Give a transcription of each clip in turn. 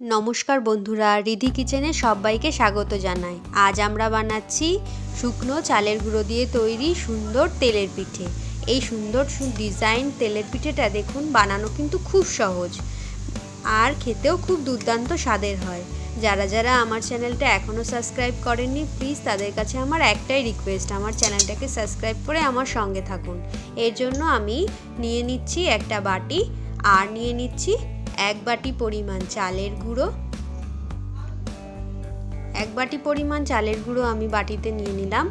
নমস্কার বন্ধুরা, রিধি কিচেনে সবাইকে স্বাগত জানাই। আজ আমরা বানাচ্ছি শুকনো চালের গুঁড়ো দিয়ে তৈরি সুন্দর তেলের পিঠে। এই সুন্দর ডিজাইন তেলের পিঠেটা দেখুন, বানানো কিন্তু খুব সহজ আর খেতেও খুব দুর্দান্ত স্বাদের হয়। যারা যারা আমার চ্যানেলটা এখনও সাবস্ক্রাইব করেননি প্লিজ তাদের কাছে আমার একটাই রিকোয়েস্ট আমার চ্যানেলটাকে সাবস্ক্রাইব করে আমার সঙ্গে থাকুন। এর জন্য আমি নিয়ে নিচ্ছি একটা বাটি আর নিয়ে নিচ্ছি এক বাটি পরিমাণ চালের গুঁড়ো। এক বাটি পরিমাণ চালের গুঁড়ো আমি বাটিতে নিয়ে নিলাম।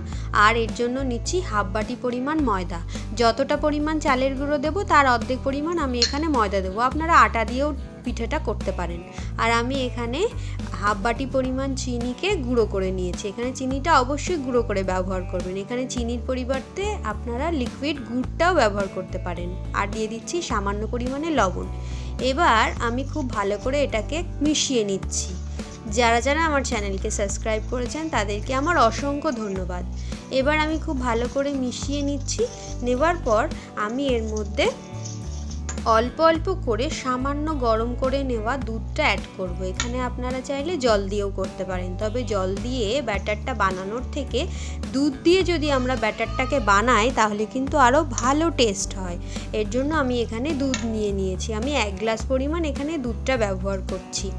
আর এর জন্য নিচ্ছি হাফ বাটি পরিমাণ ময়দা। যতটা পরিমাণ চালের গুঁড়ো দেবো, তার অর্ধেক পরিমাণ আমি এখানে ময়দা দেবো। আপনারা আটা দিয়েও পিঠেটা করতে পারেন। আর আমি এখানে হাফ বাটি পরিমাণ চিনিকে গুঁড়ো করে নিয়েছি। এখানে চিনিটা অবশ্যই গুঁড়ো করে ব্যবহার করবেন। এখানে চিনির পরিবর্তে আপনারা লিকুইড গুড়টাও ব্যবহার করতে পারেন। আর দিয়ে দিচ্ছি সামান্য পরিমাণে লবণ। এবার আমি খুব ভালো করে এটাকে মিশিয়ে নিচ্ছি। যারা যারা আমার চ্যানেলকে সাবস্ক্রাইব করেছেন, তাদেরকে আমার অসংখ্য ধন্যবাদ। এবার আমি খুব ভালো করে মিশিয়ে নিচ্ছি। নেবার পর আমি এর মধ্যে অল্প অল্প করে সামান্য গরম করে নেওয়া দুধটা অ্যাড করব। এখানে আপনারা চাইলে জল দিয়েও করতে পারেন। তবে জল দিয়ে ব্যাটারটা বানানোর থেকে দুধ দিয়ে যদি আমরা ব্যাটারটাকে বানাই, তাহলে কিন্তু আরও ভালো টেস্ট হয়। এর জন্য আমি এখানে দুধ নিয়ে নিয়েছি। আমি এক গ্লাস পরিমাণ এখানে দুধটা ব্যবহার করছি।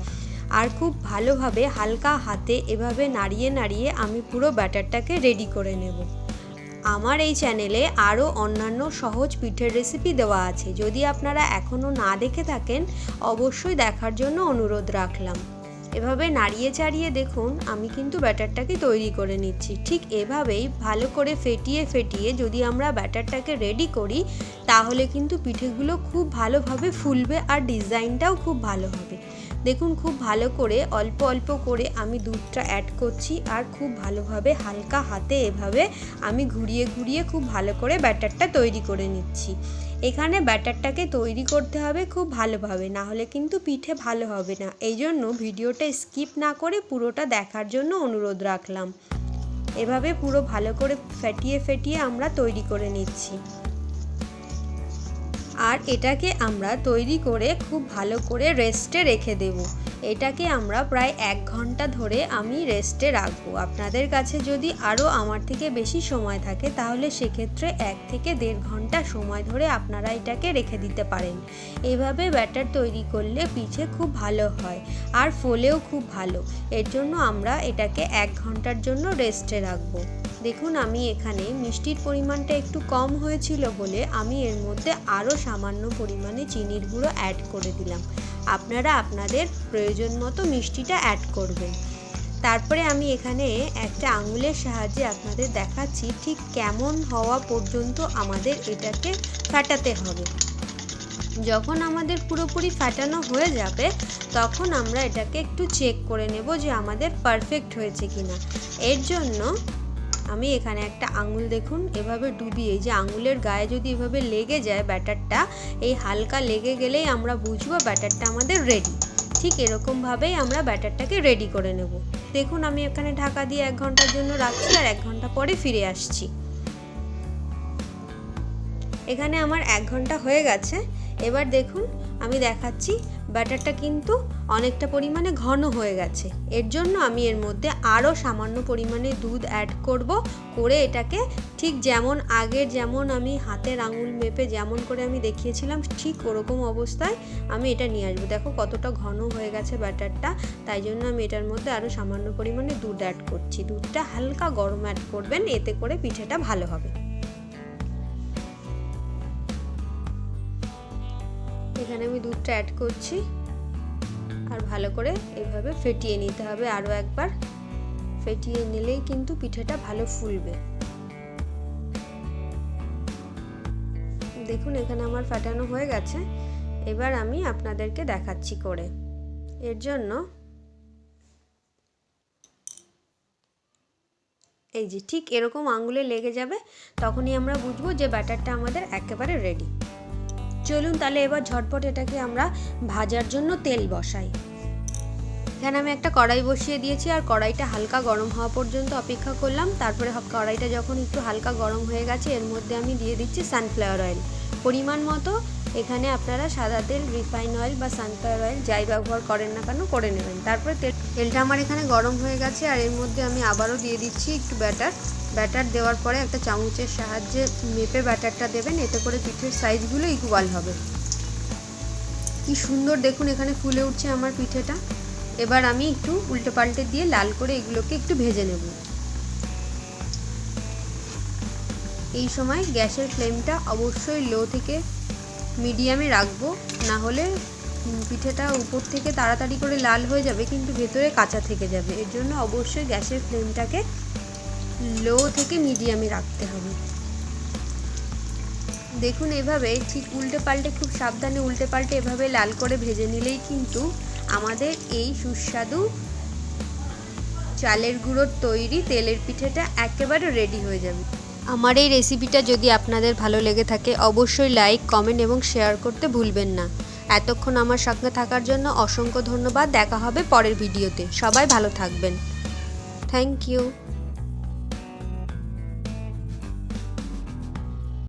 আর খুব ভালোভাবে হালকা হাতে এভাবে নাড়িয়ে নাড়িয়ে আমি পুরো ব্যাটারটাকে রেডি করে নেব। আমার এই চ্যানেলে আরও অন্যান্য সহজ পিঠের রেসিপি দেওয়া আছে। যদি আপনারা এখনও না দেখে থাকেন, অবশ্যই দেখার জন্য অনুরোধ রাখলাম। এভাবে নাড়িয়ে চাড়িয়ে দেখুন, আমি কিন্তু ব্যাটারটাকে তৈরি করে নিচ্ছি। ঠিক এভাবেই ভালো করে ফেটিয়ে ফেটিয়ে যদি আমরা ব্যাটারটাকে রেডি করি, তাহলে কিন্তু পিঠেগুলো খুব ভালোভাবে ফুলবে আর ডিজাইনটাও খুব ভালো হবে। দেখুন, খুব ভালো করে, অল্প অল্প করে আমি দুধটা অ্যাড করছি আর খুব ভালোভাবে হালকা হাতে এভাবে আমি ঘুরিয়ে ঘুরিয়ে খুব ভালো করে ব্যাটারটা তৈরি করে নিচ্ছি। এখানে ব্যাটারটাকে তৈরি করতে হবে খুব ভালোভাবে, না হলে কিন্তু পিঠে ভালো হবে না। এই জন্য ভিডিওটা স্কিপ না করে পুরোটা দেখার জন্য অনুরোধ রাখলাম। এভাবে পুরো ভালো করে ফেটিয়ে ফেটিয়ে আমরা তৈরি করে নিচ্ছি। আর এটাকে আমরা তৈরি করে খুব ভালো করে রেস্টে রেখে দেব। এটাকে আমরা প্রায় এক ঘণ্টা ধরে আমি রেস্টে রাখব। আপনাদের কাছে যদি আরও আমার থেকে বেশি সময় থাকে, তাহলে সেক্ষেত্রে এক থেকে দেড় ঘণ্টা সময় ধরে আপনারা এটাকে রেখে দিতে পারেন। এভাবে ব্যাটার তৈরি করলে পিঠে খুব ভালো হয় আর ফোলেও খুব ভালো। এর জন্য আমরা এটাকে এক ঘণ্টার জন্য রেস্টে রাখব। দেখুন, আমি এখানে মিষ্টির পরিমাণটা একটু কম হয়েছিল বলে আমি এর মধ্যে আরও সামান্য পরিমাণে চিনির গুঁড়ো অ্যাড করে দিলাম। আপনারা আপনাদের প্রয়োজন মতো মিষ্টিটা অ্যাড করবেন। তারপরে আমি এখানে একটা আঙুলের সাহায্যে আপনাদের দেখাচ্ছি ঠিক কেমন হওয়া পর্যন্ত আমাদের এটাকে ফাটাতে হবে। যখন আমাদের পুরোপুরি ফাটানো হয়ে যাবে, তখন আমরা এটাকে একটু চেক করে নেব যে আমাদের পারফেক্ট হয়েছে কিনা। এর জন্য আমি এখানে একটা আঙুল দেখুন, এভাবে ডুবিয়ে যে আঙুলের গায়ে যদি এভাবে লেগে যায় ব্যাটারটা, এই হালকা লেগে গেলেই আমরা বুঝব ব্যাটারটা আমাদের রেডি ঠিক এরকমভাবেই আমরা ব্যাটারটাকে রেডি করে নেব। দেখুন, আমি এখানে ঢাকা দিয়ে এক ঘণ্টার জন্য রাখছি আর এক ঘণ্টা পরে ফিরে আসছি। এখানে আমার এক ঘণ্টা হয়ে গেছে। এবার দেখুন, আমি দেখাচ্ছি ব্যাটারটা কিন্তু অনেকটা পরিমাণে ঘন হয়ে গেছে। এর জন্য আমি এর মধ্যে আরও সামান্য পরিমাণে দুধ অ্যাড করব করে এটাকে ঠিক যেমন আগের যেমন আমি হাতের আঙুল মেপে যেমন করে আমি দেখিয়েছিলাম, ঠিক ওরকম অবস্থায় আমি এটা নিয়ে আসব। দেখো কতটা ঘন হয়ে গেছে ব্যাটারটা, তাই জন্য আমি এটার মধ্যে আরও সামান্য পরিমাণে দুধ অ্যাড করছি। দুধটা হালকা গরম অ্যাড করবেন, এতে করে পিঠেটা ভালো হবে। এখানে আমি দুধটা অ্যাড করছি। আর ভালো করে এইভাবে ফেটিয়ে নিতে হবে আরও একবার। ফেটিয়ে নিলেই কিন্তু পিঠেটা ভালো ফুলবে। দেখুন, এখানে আমার ফাটানো হয়ে গেছে। এবার আমি আপনাদেরকে দেখাচ্ছি করে। এর জন্য এই যে ঠিক এরকম আঙুলে লেগে যাবে, তখনই আমরা বুঝব যে ব্যাটারটা আমাদের একেবারে রেডি চলুন তাহলে এবার ঝটপট এটাকে আমরা ভাজার জন্য তেল বসাই। এখানে আমি একটা কড়াই বসিয়ে দিয়েছি, আর কড়াইটা হালকা গরম হওয়া পর্যন্ত অপেক্ষা করলাম। তারপরে কড়াইটা যখন একটু হালকা গরম হয়ে গেছে, এর মধ্যে আমি দিয়ে দিচ্ছি সানফ্লাওয়ার অয়েল। পরিমাণ মতো এখানে আপনারা সাদা তেল, রিফাইন অয়েল বা সানফ্লাওয়ার অয়েল যাই ব্যবহার করেন না কেন করে নেবেন। তারপরে তেল, তেলটা আমার এখানে গরম হয়ে গেছে আর এর মধ্যে আমি আবারও দিয়ে দিচ্ছি একটু ব্যাটার। ব্যাটার দেওয়ার পরে একটা চামচের সাহায্যে মেপে ব্যাটারটা দেবেন, এতে করে পিঠের সাইজগুলো ইকুয়াল হবে। কি সুন্দর দেখুন, এখানে ফুলে উঠছে আমার পিঠেটা। এবার আমি একটু উল্টে পাল্টে দিয়ে লাল করে এগুলোকে একটু ভেজে নেব। এই সময় গ্যাসের ফ্লেমটা অবশ্যই লো থেকে মিডিয়ামে রাখব না হলে পিঠেটা উপর থেকে তাড়াতাড়ি করে লাল হয়ে যাবে, কিন্তু ভেতরে কাঁচা থেকে যাবে। এর জন্য অবশ্যই গ্যাসের ফ্লেমটাকে লো থেকে মিডিয়ামে রাখতে হবে। দেখুন এভাবে, ঠিক উল্টে পাল্টে, খুব সাবধানে উল্টে পাল্টে এভাবে লাল করে ভেজে নিলেই কিন্তু আমাদের এই সুস্বাদু চালের গুঁড়োর তৈরি তেলের পিঠেটা একেবারে রেডি হয়ে যাবে। আমার এই রেসিপিটা যদি আপনাদের ভালো লেগে থাকে, অবশ্যই লাইক কমেন্ট এবং শেয়ার করতে ভুলবেন না। এতক্ষণ আমার সঙ্গে থাকার জন্য অসংখ্য ধন্যবাদ। দেখা হবে পরের ভিডিওতে সবাই ভালো থাকবেন। Thank you